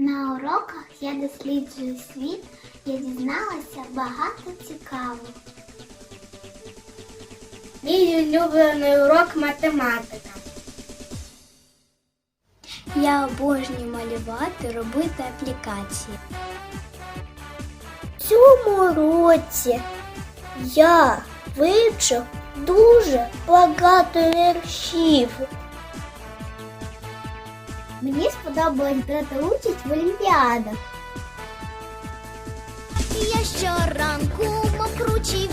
На уроках я досліджую світ, я дізналася багато цікавого. Мій улюблений урок математика. Я обожнюю малювати, робити аплікації. В цьому році я вивчив дуже багато віршів. Мені сподобалось брати участь в олімпіадах. Я щоранку мокручий.